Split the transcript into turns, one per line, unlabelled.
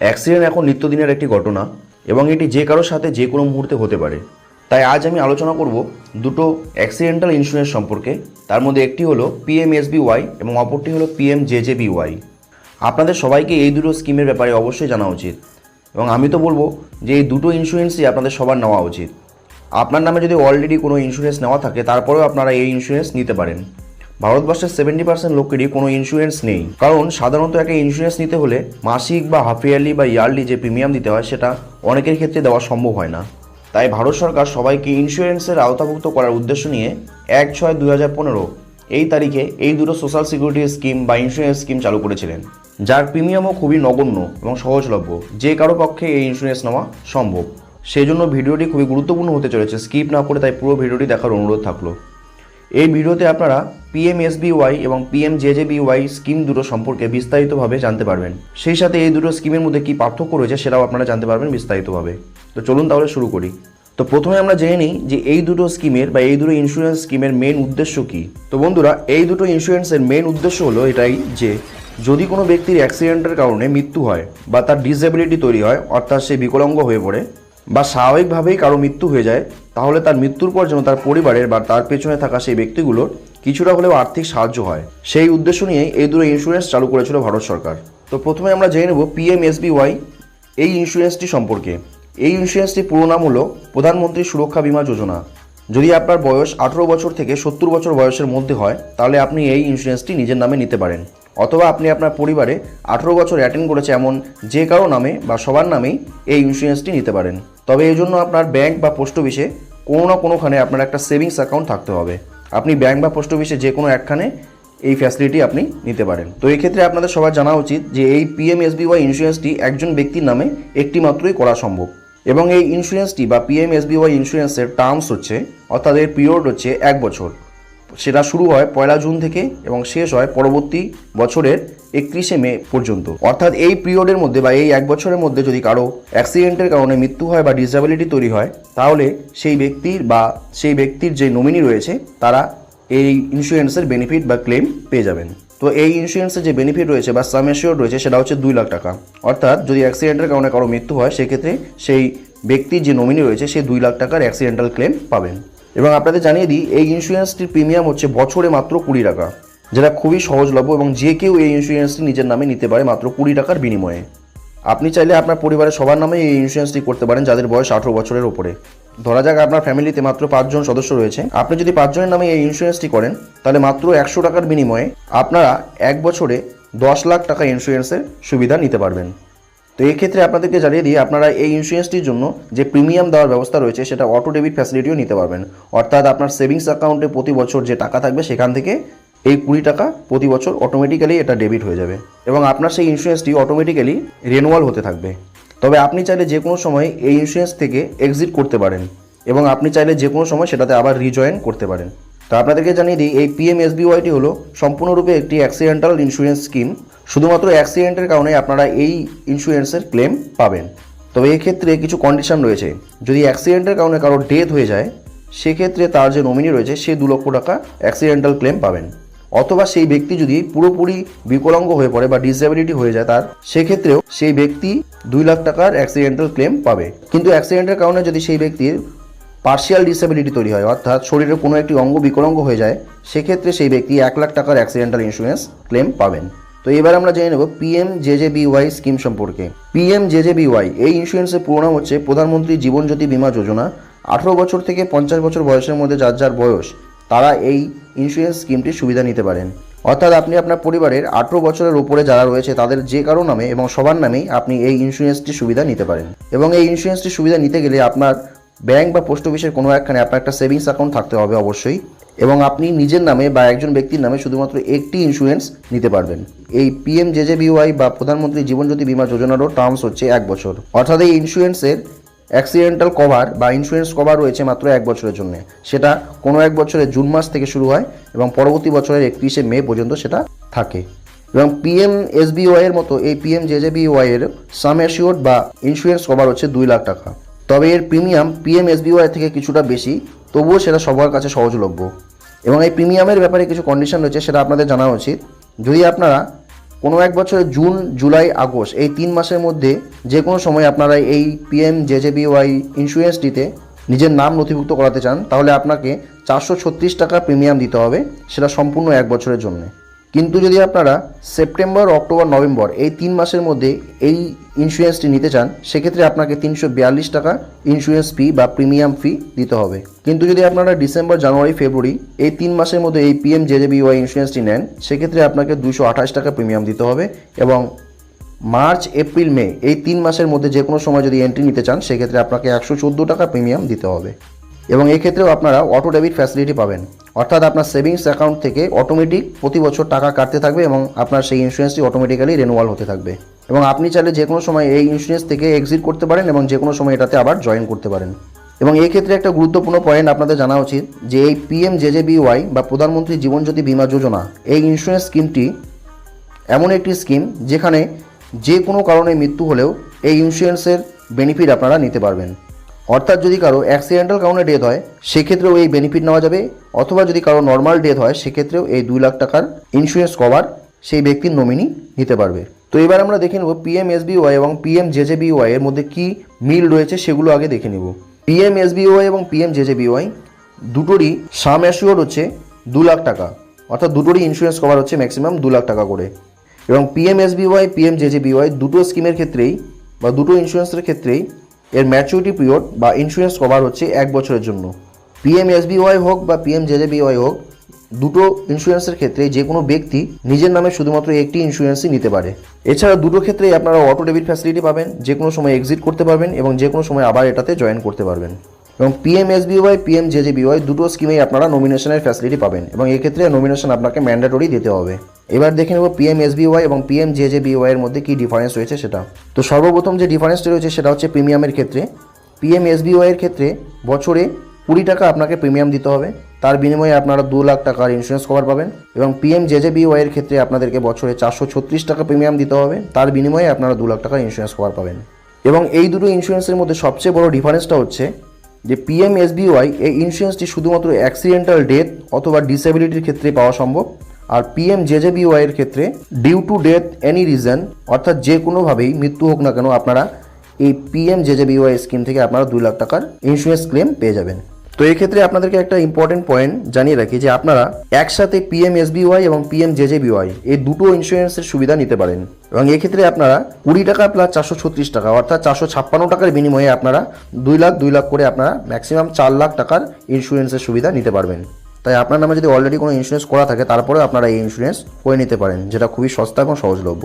Accident এখন নিত্যদিনের একটি ঘটনা এবং এটি যে কারোর সাথে যে কোনো মুহূর্তে হতে পারে। তাই আজ আমি আলোচনা করব দুটো অ্যাক্সিডেন্টাল ইন্স্যুরেন্স সম্পর্কে। তার মধ্যে একটি হলো পিএমএসবিওয়াই এবং অপরটি হলো পিএমজেজেবিওয়াই আপনাদের সবাইকে এই দুটো স্কিমের ব্যাপারে অবশ্যই জানা উচিত এবং আমি তো বলব যে এই দুটো ইন্স্যুরেন্সই আপনাদের সবার নেওয়া উচিত। আপনার নামে যদি অলরেডি কোনো ইন্স্যুরেন্স নেওয়া থাকে, তারপরেও আপনারা এই ইন্স্যুরেন্স নিতে পারেন। ভারতবর্ষের সেভেন্টি পার্সেন্ট লোকেরই কোনো ইন্স্যুরেন্স নেই। কারণ সাধারণত একটা ইন্স্যুরেন্স নিতে হলে মাসিক বা হাফ ইয়ারলি বা ইয়ারলি যে প্রিমিয়াম দিতে হয়, সেটা অনেকের ক্ষেত্রে দেওয়া সম্ভব হয় না। তাই ভারত সরকার সবাইকে ইন্স্যুরেন্সের আওতাভুক্ত করার উদ্দেশ্য নিয়ে এক ছয় দুই হাজার পনেরো এই তারিখে এই দুটো সোশ্যাল সিকিউরিটি স্কিম বা ইন্স্যুরেন্স স্কিম চালু করেছিলেন। যার প্রিমিয়ামও খুবই নগণ্য এবং সহজলভ্য। যে কারও পক্ষে এই ইন্স্যুরেন্স নেওয়া সম্ভব। সেই জন্য ভিডিওটি খুবই গুরুত্বপূর্ণ হতে চলেছে। স্কিপ না করে তাই পুরো ভিডিওটি দেখার অনুরোধ থাকল। এই ভিডিওতে আপনারা পিএমএসবিওয়াই এবং পিএমজেজেবিওয়াই স্কিম দুটো সম্পর্কে বিস্তারিতভাবে জানতে পারবেন। সেই সাথে এই দুটো স্কিমের মধ্যে কী পার্থক্য রয়েছে সেটাও আপনারা জানতে পারবেন বিস্তারিতভাবে। তো চলুন তাহলে শুরু করি। তো প্রথমে আমরা জেনে নিই যে এই দুটো স্কিমের বা এই দুটো ইন্স্যুরেন্স স্কিমের মেন উদ্দেশ্য কী। তো বন্ধুরা, এই দুটো ইন্স্যুরেন্সের মেন উদ্দেশ্য হলো এটাই যে, যদি কোনো ব্যক্তির অ্যাক্সিডেন্টের কারণে মৃত্যু হয় বা তার ডিসএবিলিটি তৈরি হয়, অর্থাৎ সে বিকলাঙ্গ হয়ে পড়ে বা স্বাভাবিকভাবেই কারও মৃত্যু হয়ে যায় তাহলে তার মৃত্যুর পর যেন তার পরিবারের বা তার পেছনে থাকা সেই ব্যক্তিগুলোর কিছুটা হলেও আর্থিক সাহায্য হয়। সেই উদ্দেশ্য নিয়েই এই দুটো ইন্স্যুরেন্স চালু করেছিল ভারত সরকার। তো প্রথমে আমরা জেনে নেব পিএমএসবিওয়াই এই ইন্স্যুরেন্সটি সম্পর্কে। এই ইন্স্যুরেন্সটির পুরো নাম হলো প্রধানমন্ত্রী সুরক্ষা বীমা যোজনা। যদি আপনার বয়স আঠেরো বছর থেকে সত্তর বছর বয়সের মধ্যে হয়, তাহলে আপনি এই ইন্স্যুরেন্সটি নিজের নামে নিতে পারেন। অথবা আপনি আপনার পরিবারে আঠেরো বছর অ্যাটেন্ড করেছে এমন যে কারও নামে বা সবার নামেই এই ইন্স্যুরেন্সটি নিতে পারেন। তবে এই জন্য আপনার ব্যাংক বা পোস্ট অফিসে কোনো না কোনোখানে আপনার একটা সেভিংস অ্যাকাউন্ট থাকতে হবে। আপনি ব্যাংক বা পোস্ট অফিসে যে কোনো একখানে এই ফ্যাসিলিটি আপনি নিতে পারেন। তো এই ক্ষেত্রে আপনাদের সবার জানা উচিত যে এই পিএমএসবিওয়াই ইন্স্যুরেন্সটি একজন ব্যক্তির নামে একটি মাত্রই করা সম্ভব। এবং এই ইন্স্যুরেন্সটি বা পিএমএসবিওয়াই ইন্স্যুরেন্সের টার্মস হচ্ছে, অর্থাৎ এর পিরিয়ড হচ্ছে এক বছর। সেটা শুরু হয় পয়লা জুন থেকে এবং শেষ হয় পরবর্তী বছরের একত্রিশে মে পর্যন্ত। অর্থাৎ এই পিরিয়ডের মধ্যে বা এই এক বছরের মধ্যে যদি কারও অ্যাক্সিডেন্টের কারণে মৃত্যু হয় বা ডিসএবিলিটি তৈরি হয়, তাহলে সেই ব্যক্তির বা সেই ব্যক্তির যে নমিনি রয়েছে, তারা এই ইন্স্যুরেন্সের বেনিফিট বা ক্লেম পেয়ে যাবেন। তো এই ইন্স্যুরেন্সের যে বেনিফিট রয়েছে বা সাম এসিওর রয়েছে, সেটা হচ্ছে দুই লাখ টাকা। অর্থাৎ যদি অ্যাক্সিডেন্টের কারণে কারও মৃত্যু হয়, সেক্ষেত্রে সেই ব্যক্তির যে নমিনি রয়েছে, সে দুই লাখ টাকার অ্যাক্সিডেন্টাল ক্লেম পাবেন। এবং আপনাদের জানিয়ে দিই, এই ইন্স্যুরেন্সটির প্রিমিয়াম হচ্ছে বছরে মাত্র কুড়ি টাকা, যেটা খুবই সহজলভ্য এবং যে কেউ এই ইন্স্যুরেন্সটি নিজের নামে নিতে পারে মাত্র কুড়ি টাকার বিনিময়ে। আপনি চাইলে আপনার পরিবারের সবার নামে এই ইন্স্যুরেন্সটি করতে পারেন যাদের বয়স আঠেরো বছরের ওপরে। ধরা যাক আপনার ফ্যামিলিতে মাত্র পাঁচজন সদস্য রয়েছে। আপনি যদি পাঁচজনের নামে এই ইন্স্যুরেন্সটি করেন, তাহলে মাত্র একশো টাকার বিনিময়ে আপনারা এক বছরে দশ লাখ টাকা ইন্স্যুরেন্সের সুবিধা নিতে পারবেন। তো এই ক্ষেত্রে আপনাদেরকে জানিয়ে দিই, আপনারা এই ইন্স্যুরেন্সটির জন্য যে প্রিমিয়াম দেওয়ার ব্যবস্থা রয়েছে, সেটা অটো ডেবিট ফ্যাসিলিটিও নিতে পারবেন। অর্থাৎ আপনার সেভিংস অ্যাকাউন্টে প্রতি বছর যে টাকা থাকবে, সেখান থেকে এই কুড়ি টাকা প্রতি বছর অটোমেটিক্যালি এটা ডেবিট হয়ে যাবে। এবং আপনার সেই ইন্স্যুরেন্সটি অটোমেটিক্যালি রেনুয়াল হতে থাকবে। তবে আপনি চাইলে যে কোনো সময় এই ইন্স্যুরেন্স থেকে এক্সিট করতে পারেন। এবং আপনি চাইলে যে কোনো সময় সেটাতে আবার রিজয়েন করতে পারেন। তো আপনাদেরকে জানিয়ে দিই, এই পিএমএসবিওয়াইটি হলো সম্পূর্ণরূপে একটি অ্যাক্সিডেন্টাল ইন্স্যুরেন্স স্কিম শুধুমাত্র অ্যাক্সিডেন্টের কারণে আপনারা এই ইন্স্যুরেন্সের ক্লেম পাবেন। তবে এক্ষেত্রে কিছু কন্ডিশন রয়েছে। যদি অ্যাক্সিডেন্টের কারণে কারও ডেথ হয়ে যায়, সেক্ষেত্রে তার যে নমিনি রয়েছে, সে দু লক্ষ টাকা অ্যাক্সিডেন্টাল ক্লেম পাবেন। অথবা সেই ব্যক্তি যদি পুরোপুরি বিকলাঙ্গ হয়ে পড়ে বা ডিসএবিলিটি হয়ে যায় তার, সেক্ষেত্রেও সেই ব্যক্তি দুই লাখ টাকার অ্যাক্সিডেন্টাল ক্লেম পাবে। কিন্তু অ্যাক্সিডেন্টের কারণে যদি সেই ব্যক্তির পার্শিয়াল ডিসেবিলিটি তৈরি হয়, অর্থাৎ শরীরের কোনো একটি অঙ্গ বিকলাঙ্গ হয়ে যায়, সেক্ষেত্রে সেই ব্যক্তি এক লাখ টাকার অ্যাক্সিডেন্টাল ইন্স্যুরেন্স ক্লেম পাবেন। তো এবার আমরা জেনে নেব পিএম জেজেবিওয়াই স্কিম সম্পর্কে। পিএম জেজেবিওয়াই এই ইন্স্যুরেন্সের পুরো নাম হচ্ছে প্রধানমন্ত্রী জীবন জ্যোতি বীমা যোজনা। আঠেরো বছর থেকে পঞ্চাশ বছর বয়সের মধ্যে যার যার বয়স, তারা এই ইন্স্যুরেন্স স্কিমটির সুবিধা নিতে পারেন। অর্থাৎ আপনি আপনার পরিবারের আঠেরো বছরের উপরে যারা রয়েছে, তাদের যে কারও নামে এবং সবার নামেই আপনি এই ইন্স্যুরেন্সটির সুবিধা নিতে পারেন। এবং এই ইন্স্যুরেন্সটির সুবিধা নিতে গেলে আপনার ব্যাংক বা পোস্ট অফিসের কোনো একখানে আপনার একটা সেভিংস অ্যাকাউন্ট থাকতে হবে অবশ্যই এবং আপনি নিজের নামে বা একজন ব্যক্তির নামে শুধুমাত্র একটি ইন্স্যুরেন্স নিতে পারবেন। এই পিএম জেজেবিওয়াই বা প্রধানমন্ত্রী জীবন জ্যোতি বীমা যোজনারও টার্মস হচ্ছে এক বছর। অর্থাৎ এই ইন্স্যুরেন্সের অ্যাক্সিডেন্টাল কভার বা ইন্স্যুরেন্স কভার রয়েছে মাত্র এক বছরের জন্য। সেটা কোনো এক বছরের জুন মাস থেকে শুরু হয় এবং পরবর্তী বছরের একত্রিশে মে পর্যন্ত সেটা থাকে। এবং পিএম এসবিওয়াই এর মতো এই পিএম জেজেবিওয়াই এর সাম অ্যাসিওর্ড বা ইন্স্যুরেন্স কভার হচ্ছে দুই লাখ টাকা। তবে এর প্রিমিয়াম পিএম এসবিওয়াই থেকে কিছুটা বেশি, তবুও সেটা সবার কাছে সহজলভ্য। এবং এই প্রিমিয়ামের ব্যাপারে কিছু কন্ডিশন রয়েছে, সেটা আপনাদের জানা উচিত। যদি আপনারা কোনো এক বছরে জুন জুলাই আগস্ট এই তিন মাসের মধ্যে যে কোনো সময় আপনারা এই পিএম জেজেবিওয়াই ইন্স্যুরেন্সটিতে নিজের নাম নথিভুক্ত করাতে চান, তাহলে আপনাকে চারশো ছত্রিশ টাকা প্রিমিয়াম দিতে হবে, সেটা সম্পূর্ণ এক বছরের জন্য। কিন্তু যদি আপনারা সেপ্টেম্বর, অক্টোবর, নভেম্বর এই তিন মাসের মধ্যে এই ইন্স্যুরেন্সটি নিতে চান, সেক্ষেত্রে আপনাকে তিনশো বিয়াল্লিশ টাকা ইন্স্যুরেন্স ফি বা প্রিমিয়াম ফি দিতে হবে। কিন্তু যদি আপনারা ডিসেম্বর, জানুয়ারি, ফেব্রুয়ারি এই তিন মাসের মধ্যে এই পি এম পিএম জেজেবিওয়াই ইন্স্যুরেন্সটি নেন, সেক্ষেত্রে আপনাকে দুশো আঠাশ টাকা প্রিমিয়াম দিতে হবে এবং মার্চ, এপ্রিল, মে এই তিন মাসের মধ্যে যে কোনো সময় যদি এন্ট্রি নিতে চান, সেক্ষেত্রে আপনাকে একশো চোদ্দ টাকা প্রিমিয়াম দিতে হবে। এবং এক্ষেত্রেও আপনারা অটো ডেবিট ফ্যাসিলিটি পাবেন। অর্থাৎ আপনার সেভিংস অ্যাকাউন্ট থেকে অটোমেটিক প্রতি বছর টাকা কাটতে থাকবে এবং আপনার সেই ইন্স্যুরেন্সটি অটোমেটিক্যালি রেনুয়াল হতে থাকবে। এবং আপনি চাইলে যে কোনো সময় এই ইন্স্যুরেন্স থেকে এক্সিট করতে পারেন এবং যে কোনো সময় এটাতে আবার জয়েন করতে পারেন। এবং এই ক্ষেত্রে একটা গুরুত্বপূর্ণ পয়েন্ট আপনাদের জানা উচিত যে এই পিএম জেজেবিওয়াই বা প্রধানমন্ত্রী জীবনজ্যোতি বীমা যোজনা, এই ইন্স্যুরেন্স স্কিমটি এমন একটি স্কিম যেখানে যে কোনো কারণে মৃত্যু হলেও এই ইন্স্যুরেন্সের বেনিফিট আপনারা নিতে পারবেন। অর্থাৎ যদি কারও অ্যাক্সিডেন্টাল কারণে ডেথ হয়, সেক্ষেত্রেও এই বেনিফিট নেওয়া যাবে। অথবা যদি কারও নর্মাল ডেথ হয়, সেক্ষেত্রেও এই দুই লাখ টাকার ইন্স্যুরেন্স কভার সেই ব্যক্তির নমিনি নিতে পারবে। তো এবার আমরা দেখে নেব পিএম এসবিওয়াই এবং পিএম জেজেবিওয়াই এর মধ্যে কি মিল রয়েছে সেগুলো আগে দেখে নেব। পিএম এসবিওয়াই এবং পিএম জেজেবিওয়াই দুটোরই সাম অ্যাসিওর হচ্ছে দু লাখ টাকা। অর্থাৎ দুটোরই ইন্স্যুরেন্স কভার হচ্ছে ম্যাক্সিমাম দু লাখ টাকা করে। এবং পিএম এসবিওয়াই পিএম জেজেবিওয়াই দুটো স্কিমের ক্ষেত্রেই বা দুটো ইন্স্যুরেন্সের ক্ষেত্রেই এর ম্যাচুরিটি পিরিয়ড বা ইন্স্যুরেন্স কভার হচ্ছে এক বছরের জন্য। পিএম এসবিওয়াই হোক বা পিএম জেজেবিওয়াই হোক, দুটো ইন্স্যুরেন্সের ক্ষেত্রে যে কোনো ব্যক্তি নিজের নামে শুধুমাত্র একটি ইন্স্যুরেন্সই নিতে পারে। এছাড়া দুটো ক্ষেত্রেই আপনারা অটো ডেবিট ফ্যাসিলিটি পাবেন যে কোনো সময় এক্সিট করতে পারবেন এবং যে কোনো সময় আবার এটাতে জয়েন করতে পারবেন। এবং পিএম এসবিওয়াই পিএম জেজেবিওয়াই দুটো স্কিমেই আপনারা নমিনেশনের ফ্যাসিলিটি পাবেন। এবং এক্ষেত্রে নমিনেশন আপনাকে ম্যান্ডেটরি দিতে হবে। এবার দেখে নেব পিএম এসবিওয়াই এবং পিএম জেজেবিওয়াই এর মধ্যে কী ডিফারেন্স রয়েছে সেটা। তো সর্বপ্রথম যে ডিফারেন্সটা রয়েছে সেটা হচ্ছে প্রিমিয়ামের ক্ষেত্রে। পিএম এসবিওয়াই এর ক্ষেত্রে বছরে কুড়ি টাকা আপনাকে প্রিমিয়াম দিতে হবে। তার বিনিময়ে আপনারা দু লাখ টাকার ইন্স্যুরেন্স কভার পাবেন। এবং পিএম জেজেবিওয়াই এর ক্ষেত্রে আপনাদেরকে বছরে চারশো ছত্রিশ টাকা প্রিমিয়াম দিতে হবে। তার বিনিময়ে আপনারা দু লাখ টাকার ইন্স্যুরেন্স কভার পাবেন। এবং এই দুটো ইন্স্যুরেন্সের মধ্যে সবচেয়ে বড় ডিফারেন্সটা হচ্ছে যে পিএম এসবিওয়াই এই ইন্স্যুরেন্সটি শুধুমাত্র অ্যাক্সিডেন্টাল ডেথ অথবা ডিসেবিলিটির ক্ষেত্রে পাওয়া সম্ভব, আর পিএম জেজেবিওয়াই এর ক্ষেত্রে due to death any reason অর্থাৎ যে কোনোভাবেই মৃত্যু হোক না কেন আপনারা এই পিএম জেজেবিওয়াই স্কিম থেকে আপনারা দুই লাখ টাকার ইন্স্যুরেন্স ক্লেম পেয়ে যাবেন। তো এই ক্ষেত্রে আপনাদেরকে একটা ইম্পর্টেন্ট পয়েন্ট জানিয়ে রাখি যে আপনারা একসাথে পি এম পিএম এসবিওয়াই এবং পিএম জেজেবিওয়াই এই দুটো ইন্স্যুরেন্সের সুবিধা নিতে পারেন। এবং এক্ষেত্রে আপনারা কুড়ি টাকা প্লাস চারশো ছত্রিশ টাকা, অর্থাৎ চারশো ছাপ্পান্ন টাকার বিনিময়ে আপনারা দুই লাখ দুই লাখ করে আপনারা ম্যাক্সিমাম চার লাখ টাকার ইন্স্যুরেন্সের সুবিধা নিতে পারবেন। তাই আপনার নামে যদি অলরেডি কোনো ইন্স্যুরেন্স করা থাকে, তারপরেও আপনারা এই ইন্স্যুরেন্স করে নিতে পারেন, যেটা খুবই সস্তা এবং সহজলভ্য।